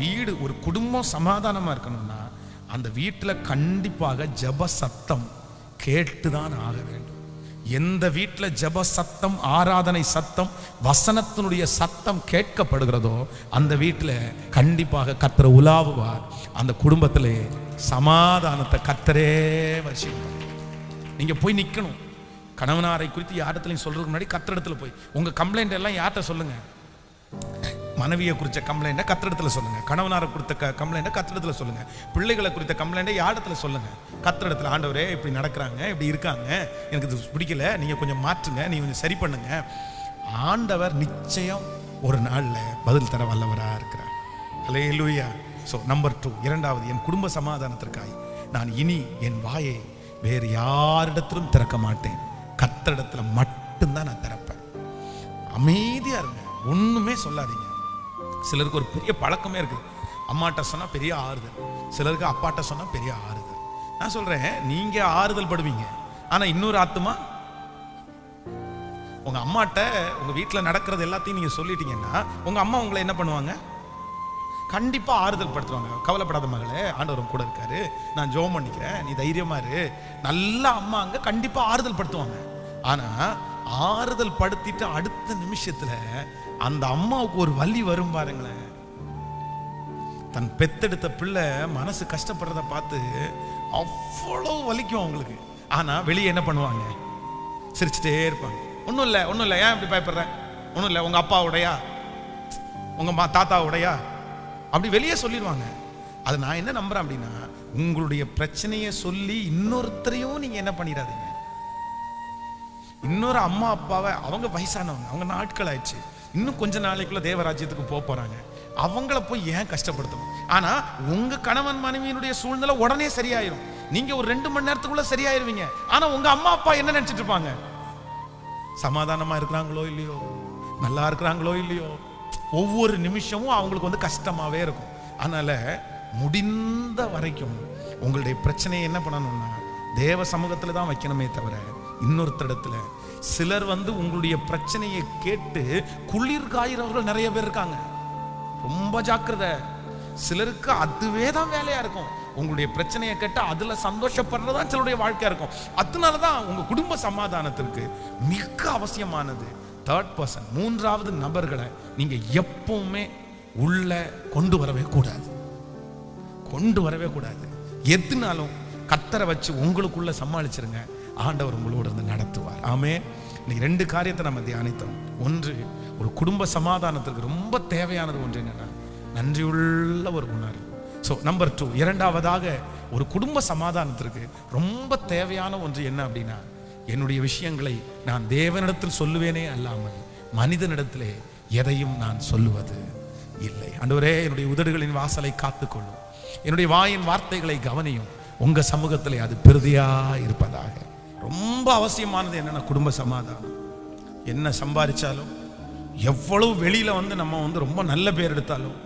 வீடு ஒரு குடும்பம் சமாதானமாக இருக்கணும்னா அந்த வீட்டில் கண்டிப்பாக ஜெப சத்தம் கேட்டுதான் ஆக வேண்டும். எந்த வீட்டில் ஜெப சத்தம் ஆராதனை சத்தம் வசனத்தினுடைய சத்தம் கேட்கப்படுகிறதோ அந்த வீட்டில் கண்டிப்பாக கத்தரை உலாவுவார். அந்த குடும்பத்தில் சமாதானத்தை கத்தரே வசிப்பார் நீங்கள் போய் நிற்கணும் கணவனாரை குறித்து யாரிடத்துலையும் சொல்கிறதுக்கு முன்னாடி கத்திரிடத்துல போய். உங்கள் கம்ப்ளைண்ட் எல்லாம் யார்கிட்ட சொல்லுங்கள் மனைவியை குறித்த கம்ப்ளைண்ட்டை கத்திரத்தில் சொல்லுங்கள் கணவனாரை கொடுத்த க கம்ப்ளைண்ட்டை கத்திரத்தில் சொல்லுங்கள் பிள்ளைகளை குறித்த கம்ப்ளைண்ட்டை யாரிடத்துல சொல்லுங்கள் கத்திரத்தில் ஆண்டவரே இப்படி நடக்கிறாங்க இப்படி இருக்காங்க. எனக்கு இது பிடிக்கல நீங்கள் கொஞ்சம் மாற்றுங்க நீங்கள் கொஞ்சம் சரி பண்ணுங்க. ஆண்டவர் நிச்சயம் ஒரு நாளில் பதில் தர வல்லவராக இருக்கிறார். ஹலே லூயா ஸோ நம்பர் டூ இரண்டாவது என் குடும்ப சமாதானத்திற்காய் நான் இனி என் வாயை வேறு யாரிடத்திலும் திறக்க மாட்டேன். கத்தரிடத்துல மட்டும்தான் நான் திறப்பேன். அமைதியாக இருங்க. ஒன்றுமே சொல்லாதீங்க. சிலருக்கு ஒரு பெரிய பழக்கமே இருக்குது. அம்மாட்ட சொன்னால் பெரிய ஆறுதல். சிலருக்கு அப்பாட்ட சொன்னால் பெரிய ஆறுதல். நான் சொல்கிறேன் நீங்கள் ஆறுதல் படுவீங்க. ஆனால் இன்னொரு ஆத்துமா? உங்கள் அம்மாட்ட உங்கள் வீட்டில் நடக்கிறது எல்லாத்தையும் நீங்கள் சொல்லிட்டீங்கன்னா உங்கள் அம்மா உங்களை என்ன பண்ணுவாங்க? கண்டிப்பாக ஆறுதல் படுத்துவாங்க கவலைப்படாத மகளே ஆண்டவர் கூட இருக்காரு. நான் ஜோம் பண்ணிக்கிறேன். நீ தைரியமாக இரு. நல்ல அம்மா அங்கே கண்டிப்பாக ஆறுதல் படுத்துவாங்க. ஆனால் ஆறுதல் படுத்திட்டு அடுத்த நிமிஷத்துல அந்த அம்மாவுக்கு ஒரு வலி வரும் பாருங்களேன். தன் பெத்தெடுத்த பிள்ளை மனசு கஷ்டப்படுறத பார்த்து அவ்வளோ வலிக்கும் அவங்களுக்கு. ஆனா வெளியே என்ன பண்ணுவாங்க? சிரிச்சுட்டே இருப்பாங்க. ஒன்றும் இல்லை ஒன்றும் இல்லை ஏன் இப்படி பயப்படுறேன்? ஒன்றும் இல்லை உங்க அப்பாவுடையா உங்க மா தாத்தாவுடையா அப்படி வெளியே சொல்லிடுவாங்க. அது நான் என்ன நம்புறேன் அப்படின்னா உங்களுடைய பிரச்சனையை சொல்லி இன்னொருத்தரையும் நீங்கள் என்ன பண்ணிடாதீங்க. இன்னொரு அம்மா அப்பாவை அவங்க வயசானவங்க அவங்க நாட்கள் ஆயிடுச்சு. இன்னும் கொஞ்ச நாளைக்குள்ள தேவராஜ்யத்துக்கு போக போறாங்க. அவங்கள போய் ஏன் கஷ்டப்படுத்தணும்? ஆனா உங்க கணவன் மனைவியினுடைய சூழ்நிலை உடனே சரியாயிரும். நீங்க ஒரு ரெண்டு மணி நேரத்துக்குள்ள சரியாயிருவீங்க. ஆனா உங்க அம்மா அப்பா என்ன நினைச்சிட்டு இருப்பாங்க? சமாதானமா இருக்கிறாங்களோ இல்லையோ? நல்லா இருக்கிறாங்களோ இல்லையோ? ஒவ்வொரு நிமிஷமும் அவங்களுக்கு வந்து கஷ்டமாவே இருக்கும். அதனால முடிந்த வரைக்கும் உங்களுடைய பிரச்சனையை என்ன பண்ணணும்னா தேவ சமூகத்துல தான் வைக்கணுமே தவிர இன்னொருத்தடத்துல சிலர் வந்து உங்களுடைய பிரச்சனையை கேட்டு குளிர் காயிறவர்கள் நிறைய பேர் இருக்காங்க. ரொம்ப ஜாக்கிரதை. சிலருக்கு அதுவே தான் வேலையா இருக்கும். உங்களுடைய பிரச்சனையை கேட்டு அதுல சந்தோஷப்படுறதா சிலருடைய வாழ்க்கையா இருக்கும். அதனால தான் உங்க குடும்ப சமாதானத்திற்கு மிக அவசியமானது தேர்ட் பர்சன் மூன்றாவது நபர்களை நீங்க எப்பவுமே உள்ள கொண்டு வரவே கூடாது. கொண்டு வரவே கூடாது. எதுனாலும் கத்தரை வச்சு உங்களுக்குள்ள சமாளிச்சிருங்க. ஆண்டவர் உங்களோட இருந்து நடத்துவார். ஆமே இன்னைக்கு ரெண்டு காரியத்தை நம்ம தியானித்தோம். ஒன்று ஒரு குடும்ப சமாதானத்திற்கு ரொம்ப தேவையானது ஒன்று என்னென்னா நன்றியுள்ள ஒரு உணர்வு. ஸோ நம்பர் டூ இரண்டாவதாக ஒரு குடும்ப சமாதானத்திற்கு ரொம்ப தேவையான ஒன்று என்ன அப்படின்னா என்னுடைய விஷயங்களை நான் தேவனிடத்தில் சொல்லுவேனே அல்லாமல் மனிதனிடத்திலே எதையும் நான் சொல்லுவது இல்லை. அன்றுவரே என்னுடைய உதடுகளின் வாசலை காத்துக்கொள்ளும். என்னுடைய வாயின் வார்த்தைகளை கவனியும். உங்கள் சமூகத்திலே அது பெருதியாக இருப்பதாக. ரொம்ப அவசியமானது என்னென்னா குடும்ப சமாதானம். என்ன சம்பாதிச்சாலும் எவ்வளவு வெளியில் வந்து நம்ம வந்து ரொம்ப நல்ல பேர் எடுத்தாலும்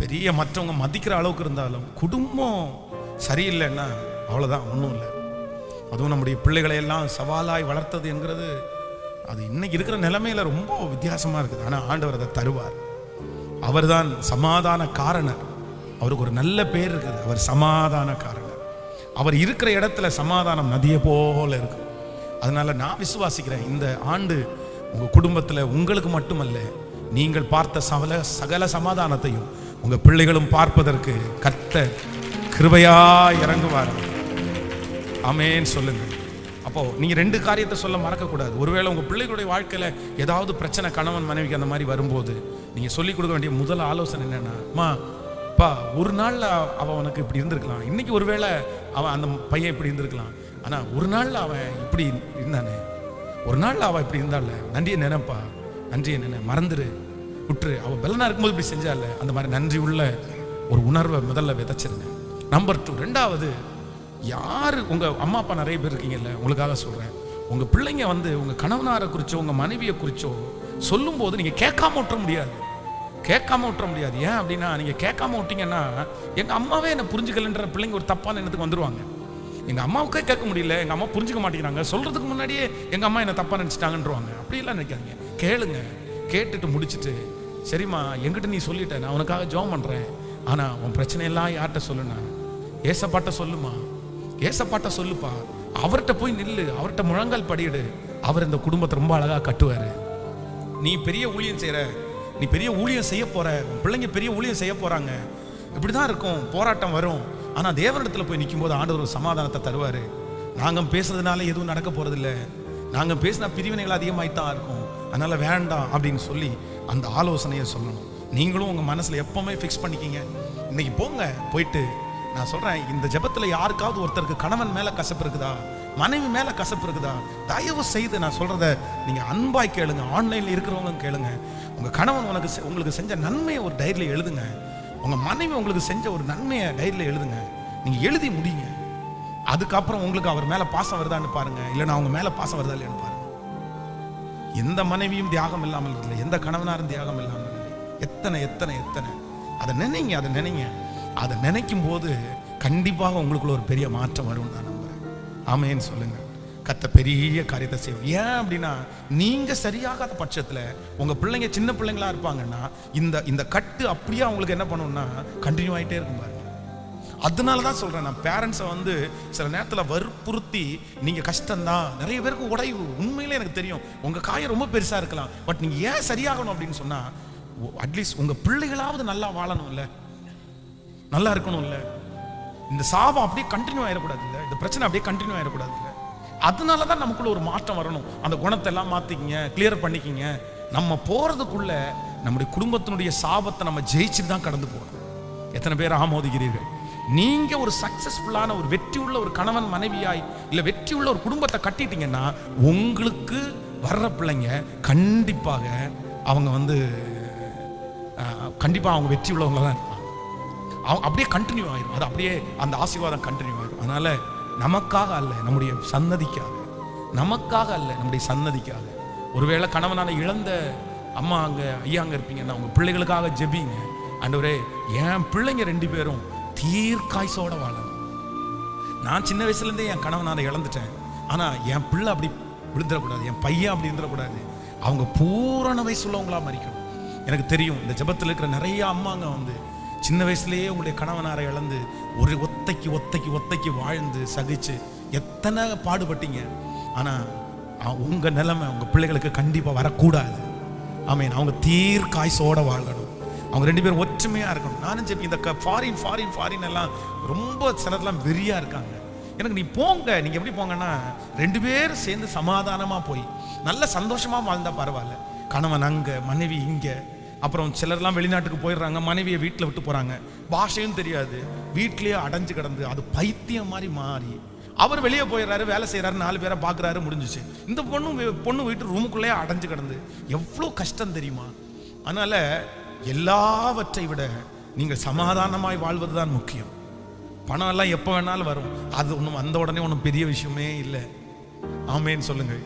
பெரிய மற்றவங்க மதிக்கிற அளவுக்கு இருந்தாலும் குடும்பம் சரியில்லைன்னா அவ்வளோதான் ஒன்றும் இல்லை. அதுவும் நம்முடைய பிள்ளைகளை எல்லாம் சவாலாய் வளர்த்தது என்கிறது அது இன்னைக்கு இருக்கிற நிலைமையில ரொம்ப வித்தியாசமாக இருக்குது. ஆனால் ஆண்டவர் அதை தருவார். அவர்தான் சமாதான காரணர். அவருக்கு ஒரு நல்ல பேர் இருக்குது. அவர் சமாதான காரணர். அவர் இருக்கிற இடத்துல சமாதானம் நதியை போல இருக்கும் அதனால நான் விசுவாசிக்கிறேன் இந்த ஆண்டு உங்க குடும்பத்துல உங்களுக்கு மட்டுமல்ல நீங்கள் பார்த்த சகல சகல சமாதானத்தையும் உங்க பிள்ளைகளும் பார்ப்பதற்கு கத்த கிருபையா இறங்குவார். அமேன்னு சொல்லுங்க. அப்போ நீங்க ரெண்டு காரியத்தை சொல்ல மறக்கக்கூடாது. ஒருவேளை உங்க பிள்ளைகளுடைய வாழ்க்கையில ஏதாவது பிரச்சனை கணவன் மனைவிக்கு அந்த மாதிரி வரும்போது நீங்க சொல்லி கொடுக்க வேண்டிய முதல் ஆலோசனை என்னன்னா அப்பா பா ஒரு நாளில் அவன் அவனுக்கு இப்படி இருந்திருக்கலாம். இன்னைக்கு ஒருவேளை அவன் அந்த பையன் இப்படி இருந்திருக்கலாம். ஆனா ஒரு நாளில் அவன் இப்படி இருந்தானே? ஒரு நாளில் அவள் இப்படி இருந்தாள்? நன்றியை நினைப்பா. நன்றியை நினை மறந்துடு விட்டுரு அவள் பலனாக இருக்கும்போது இப்படி செஞ்சால அந்த மாதிரி நன்றி உள்ள ஒரு உணர்வை முதல்ல விதைச்சிருங்க. நம்பர் டூ ரெண்டாவது யார் உங்க அம்மா அப்பா நிறைய பேர் இருக்கீங்கல்ல உங்களுக்காக சொல்றேன். உங்க பிள்ளைங்க வந்து உங்கள் கணவனாரை குறிச்சோ உங்கள் மனைவியை குறிச்சோ சொல்லும்போது நீங்கள் கேட்காம விட்டுற முடியாது. கேட்காம விட்டுற முடியாது. ஏன் அப்படின்னா நீங்கள் கேட்காம விட்டீங்கன்னா எங்கள் அம்மாவே என்னை புரிஞ்சுக்கலன்ற பிள்ளைங்க ஒரு தப்பான எண்ணத்துக்கு வந்துடுவாங்க எங்கள் அம்மாவுக்கே கேட்க முடியல எங்கள் அம்மா புரிஞ்சுக்க மாட்டேங்கிறாங்க. சொல்கிறதுக்கு முன்னாடியே எங்கள் அம்மா என்னை தப்பாக நினச்சிட்டாங்கன்றவாங்க. அப்படியெல்லாம் நினைக்காதீங்க. கேளுங்க. கேட்டுட்டு முடிச்சுட்டு சரிம்மா எங்கிட்ட நீ சொல்லிட்ட நான் உனக்காக ஜோம் பண்ணுறேன் ஆனால் உன் பிரச்சனையெல்லாம் யார்கிட்ட சொல்லுண்ணா ஏசப்பாட்ட சொல்லுமா? ஏசப்பாட்ட சொல்லுப்பா. அவர்கிட்ட போய் நில்லு. அவர்கிட்ட முழங்கால் படியிடு. அவர் இந்த குடும்பத்தை ரொம்ப அழகாக கட்டுவார். நீ பெரிய ஊழியம் செய்கிற நீ பெரிய ஊழியம் செய்ய போற உன் பிள்ளைங்க பெரிய ஊழியம் செய்ய போறாங்க. இப்படிதான் இருக்கும் போராட்டம் வரும். ஆனா தேவனிடத்துல போய் நிற்கும் போது ஆண்டவர் ஒரு சமாதானத்தை தருவாரு. நாங்கள் பேசுறதுனால எதுவும் நடக்க போறதில்ல. நாங்கள் பேசினா பிரிவினைகள் அதிகமாயித்தான் இருக்கும். அதனால வேண்டாம் அப்படின்னு சொல்லி அந்த ஆலோசனையை சொல்லணும். நீங்களும் உங்க மனசுல எப்பவுமே ஃபிக்ஸ் பண்ணிக்கிங்க. இன்னைக்கு போங்க போயிட்டு நான் சொல்றேன் இந்த ஜெபத்துல யாருக்காவது ஒருத்தருக்கு கணவன் மேல கசப்பு இருக்குதா? மனைவி மேல கசப்பு இருக்குதா? தயவு செய்து நான் சொல்றத நீங்க அன்பாய் கேளுங்க. ஆன்லைன்ல இருக்கிறவங்க கேளுங்க. உங்கள் கணவன் உனக்கு உங்களுக்கு செஞ்ச நன்மையை ஒரு டைரியில் எழுதுங்க. உங்கள் மனைவி உங்களுக்கு செஞ்ச ஒரு நன்மையை டைரியில் எழுதுங்க. நீங்கள் எழுதி முடிங்க. அதுக்கப்புறம் உங்களுக்கு அவர் மேலே பாசம் வருதான்னு பாருங்க. இல்லைன்னா அவங்க மேலே பாசம் வருதா இல்லையான்னு பாருங்க. எந்த மனைவியும் தியாகம் இல்லாமல் இல்லை எந்த கணவனாரும் தியாகம் இல்லாமல் இல்லை எத்தனை எத்தனை எத்தனை. அதை நினைங்க அதை நினைங்க. அதை நினைக்கும் போது கண்டிப்பாக உங்களுக்குள்ள ஒரு பெரிய மாற்றம் வரும் நான் நம்புகிறேன் ஆமேன்னு சொல்லுங்கள் கத்த பெரிய காரியத்தை செய்வோம் ஏன் அப்படின்னா நீங்கள் சரியாகாத பட்சத்தில் உங்கள் பிள்ளைங்க சின்ன பிள்ளைங்களா இருப்பாங்கன்னா இந்த இந்த கட்டு அப்படியே அவங்களுக்கு என்ன பண்ணும்னா கண்டினியூ ஆகிட்டே இருக்கும் பாருங்க. அதனால தான் சொல்கிறேன் நான் பேரண்ட்ஸை வந்து சில நேரத்தில் வற்புறுத்தி நீங்கள் கஷ்டம்தான். நிறைய பேருக்கு உடைவு உண்மையிலே எனக்கு தெரியும். உங்கள் காயம் ரொம்ப பெருசாக இருக்கலாம். பட் நீங்கள் ஏன் சரியாகணும் அப்படின்னு சொன்னால் அட்லீஸ்ட் உங்கள் பிள்ளைகளாவது நல்லா வாழணும் இல்லை நல்லா இருக்கணும் இல்லை இந்த சாபம் அப்படியே கண்டினியூ ஆயிடக்கூடாது இல்லை இந்த பிரச்சனை அப்படியே கண்டினியூ ஆயிடக்கூடாது இல்லை அதனால தான் நமக்குள்ள ஒரு மாற்றம் வரணும். அந்த குணத்தை எல்லாம் மாத்திக்கிங்க கிளியர் பண்ணிக்கிங்க. நம்ம போறதுக்குள்ள நம்முடைய குடும்பத்தினுடைய சாபத்தை நம்ம ஜெயிச்சுட்டு தான் கடந்து போகணும். எத்தனை பேர் ஆமோதிக்கிறீர்கள்? நீங்க ஒரு சக்ஸஸ்ஃபுல்லான ஒரு வெற்றி உள்ள ஒரு கணவன் மனைவியாய் இல்லை வெற்றி உள்ள ஒரு குடும்பத்தை கட்டிட்டீங்கன்னா உங்களுக்கு வர்ற பிள்ளைங்க கண்டிப்பாக அவங்க வந்து கண்டிப்பாக அவங்க வெற்றி உள்ளவங்க தான் இருப்பாங்க. அவங்க அப்படியே கண்டினியூ ஆயிடும் அது அப்படியே அந்த ஆசீர்வாதம் கண்டினியூ ஆயிடும் அதனால நமக்காக அல்ல நம்முடைய சன்னதிக்காக நமக்காக அல்ல நம்முடைய சன்னதிக்காக ஒருவேளை கணவனால இழந்த அம்மா அங்க ஐயா அங்க இருப்பீங்கன்னா உங்கள் பிள்ளைகளுக்காக ஜெபிங்க. ஆண்டவரே என் பிள்ளைங்க ரெண்டு பேரும் தீர்க்காய்ச்சோட வாழணும். நான் சின்ன வயசுல இருந்தே என் கணவனால இழந்துட்டேன். ஆனா என் பிள்ளை அப்படி விழுந்துடக்கூடாது என் பையன் அப்படி இருந்துடக்கூடாது. அவங்க பூரண வயசுள்ளவங்களா மறிக்கணும். எனக்கு தெரியும் இந்த ஜபத்தில் இருக்கிற நிறைய அம்மாங்க வந்து சின்ன வயசுலேயே உங்களுடைய கணவனாரை இழந்து ஒரு ஒத்தைக்கு ஒத்தைக்கு ஒத்தைக்கு வாழ்ந்து சகிச்சு எத்தனை பாடுபட்டீங்க? ஆனால் உங்கள் நிலைமை உங்கள் பிள்ளைகளுக்கு கண்டிப்பாக வரக்கூடாது. ஆமீன். அவங்க தீர்க்காய்சோட வாழணும். அவங்க ரெண்டு பேரும் ஒற்றுமையாக இருக்கணும். நானும் சரி இந்த ஃபாரின் ஃபாரின் ஃபாரின் எல்லாம் ரொம்ப சிலர்லாம் வெறியாக இருக்காங்க. எனக்கு நீ போங்க. நீங்கள் எப்படி போங்கன்னா ரெண்டு பேரும் சேர்ந்து சமாதானமாக போய் நல்ல சந்தோஷமாக வாழ்ந்தால் பரவாயில்ல. கணவன் அங்கே மனைவி இங்கே அப்புறம் சிலர்லாம் வெளிநாட்டுக்கு போயிடுறாங்க மனைவியை வீட்டில் விட்டு போகிறாங்க பாஷையும் தெரியாது. வீட்லேயே அடைஞ்சு கிடந்து அது பைத்தியம் மாதிரி மாறி. அவர் வெளியே போயிடுறாரு வேலை செய்கிறாரு நாலு பேரை பார்க்குறாரு முடிஞ்சுச்சு. இந்த பொண்ணு பொண்ணு வீட்டு ரூமுக்குள்ளேயே அடைஞ்சு கிடந்து. எவ்வளோ கஷ்டம் தெரியுமா? அதனால் எல்லாவற்றை விட நீங்கள் சமாதானமாய் வாழ்வது தான் முக்கியம். பணம் எல்லாம் எப்போ வேணாலும் வரும். அது ஒன்றும் வந்த உடனே ஒன்றும் பெரிய விஷயமே இல்லை. ஆமேன்னு சொல்லுங்கள்.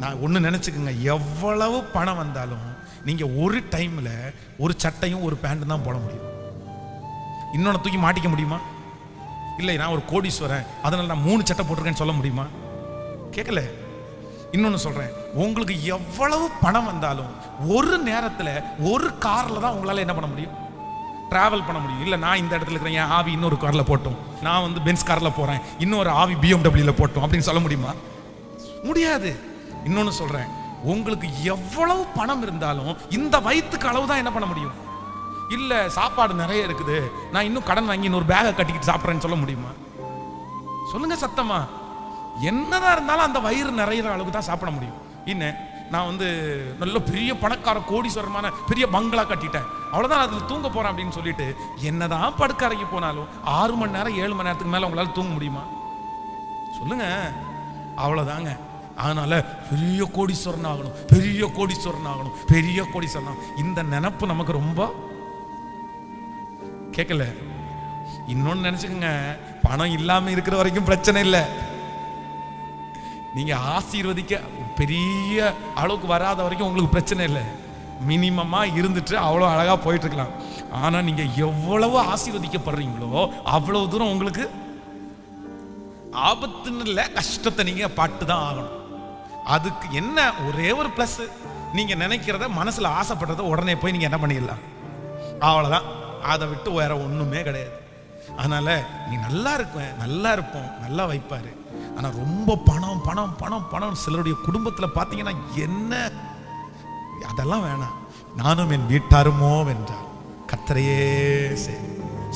நான் ஒன்று நினச்சிக்கோங்க. எவ்வளவு பணம் வந்தாலும் நீங்கள் ஒரு டைமில் ஒரு சட்டையும் ஒரு பேண்ட்டும் தான் போட முடியும். இன்னொன்று தூக்கி மாட்டிக்க முடியுமா? இல்லை நான் ஒரு கோடீஸ்வரன் அதனால் நான் மூணு சட்டை போட்டிருக்கேன்னு சொல்ல முடியுமா? கேட்கல. இன்னொன்று சொல்கிறேன் உங்களுக்கு எவ்வளவு பணம் வந்தாலும் ஒரு நேரத்தில் ஒரு காரில் தான் உங்களால் என்ன பண்ண முடியும்? ட்ராவல் பண்ண முடியும். இல்லை நான் இந்த இடத்துல இருக்கிறேன் என் ஆவி இன்னொரு காரில் போட்டோம். நான் வந்து பென்ஸ் காரில் போகிறேன் இன்னொரு ஆவி பிஎம்டபிள்யூவில் போட்டோம் அப்படின்னு சொல்ல முடியுமா? முடியாது. இன்னொன்று சொல்கிறேன் உங்களுக்கு எவ்வளவு பணம் இருந்தாலும் இந்த வயிற்றுக்கு அளவு தான் என்ன பண்ண முடியும்? இல்லை சாப்பாடு நிறைய இருக்குது. நான் இன்னும் கடன் வாங்கி இன்னொரு பேகை கட்டிக்கிட்டு சாப்பிட்றேன்னு சொல்ல முடியுமா? சொல்லுங்க சத்தமா. என்னதான் இருந்தாலும் அந்த வயிறு நிறையிற அளவுக்கு தான் சாப்பிட முடியும். என்ன நான் வந்து நல்ல பெரிய பணக்கார கோடீஸ்வரமான பெரிய பங்களா கட்டிட்டேன். அவ்வளோதான் அதில் தூங்க போறேன் அப்படின்னு சொல்லிட்டு என்னதான் படுக்கறைக்கு போனாலும் ஆறு மணி நேரம் ஏழு மணி நேரத்துக்கு மேலே உங்களால் தூங்க முடியுமா? சொல்லுங்க. அவ்வளோதாங்க அதனால பெரிய கோடீஸ்வரன் ஆகணும் பெரிய கோடீஸ்வரன் ஆகணும் பெரிய கோடீஸ்வரன் இந்த நினப்பு நமக்கு ரொம்ப கேட்கல இன்னொன்னு நினச்சிக்கோங்க பணம் இல்லாமல் இருக்கிற வரைக்கும் பிரச்சனை இல்லை. நீங்க ஆசீர்வதிக்க பெரிய அளவுக்கு வராத வரைக்கும் உங்களுக்கு பிரச்சனை இல்லை. மினிமமா இருந்துட்டு அவ்வளோ அழகா போயிட்டு இருக்கலாம் ஆனா நீங்க எவ்வளவு ஆசீர்வதிக்கப்படுறீங்களோ அவ்வளவு தூரம் உங்களுக்கு ஆபத்துன்னு இல்லை கஷ்டத்தை நீங்கள் பாட்டு தான் ஆகணும். அதுக்கு என்ன ஒரே ஒரு ப்ளஸ் நீங்கள் நினைக்கிறத மனசில் ஆசைப்படுறத உடனே போய் நீங்கள் என்ன பண்ணிடலாம்? அவ்வளோதான் அதை விட்டு வேற ஒன்றுமே கிடையாது. அதனால் நீ நல்லா இருப்பேன் நல்லா இருப்போம் நல்லா வைப்பார். ஆனால் ரொம்ப பணம் பணம் பணம் பணம் சிலருடைய குடும்பத்தில் பார்த்தீங்கன்னா என்ன? அதெல்லாம் வேணாம். நானும் என் வீட்டாருமோ வென்றார் கத்தரையே சரி